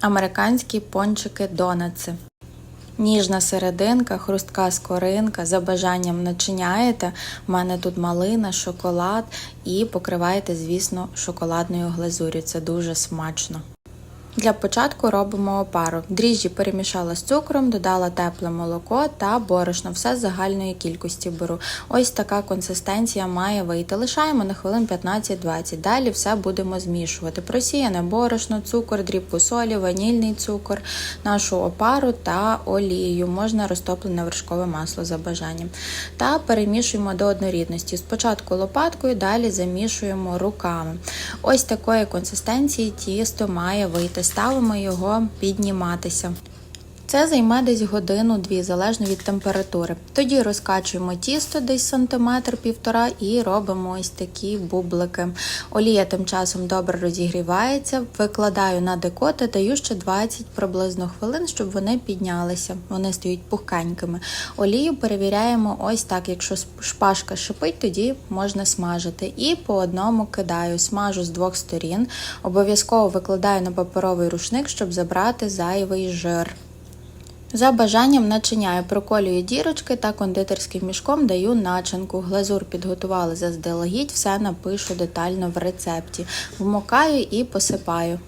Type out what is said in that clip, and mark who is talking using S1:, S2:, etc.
S1: Американські пончики донаци. Ніжна серединка, хрустка скоринка. За бажанням начиняєте. У мене тут малина, шоколад і покриваєте, звісно, шоколадною глазур'ю. Це дуже смачно. Для початку робимо опару. Дріжджі перемішала з цукром, додала тепле молоко та борошно. Все з загальної кількості беру. Ось така консистенція має вийти. Лишаємо на хвилин 15-20. Далі все будемо змішувати. Просіяне борошно, цукор, дрібку солі, ванільний цукор, нашу опару та олію. Можна розтоплене вершкове масло за бажанням. Та перемішуємо до однорідності. Спочатку лопаткою, далі замішуємо руками. Ось такої консистенції тісто має вийти. Ставимо його підніматися. Це займе десь годину-дві, залежно від температури. Тоді розкачуємо тісто десь сантиметр півтора і робимо ось такі бублики. Олія тим часом добре розігрівається, викладаю на декоти, даю ще 20 приблизно хвилин, щоб вони піднялися. Вони стають пухкенькими. Олію перевіряємо ось так. Якщо шпажка шипить, тоді можна смажити. І по одному кидаю, смажу з двох сторін. Обов'язково викладаю на паперовий рушник, щоб забрати зайвий жир. За бажанням начиняю, проколюю дірочки та кондитерським мішком даю начинку. Глазур підготували заздалегідь, все напишу детально в рецепті. Вмокаю і посипаю.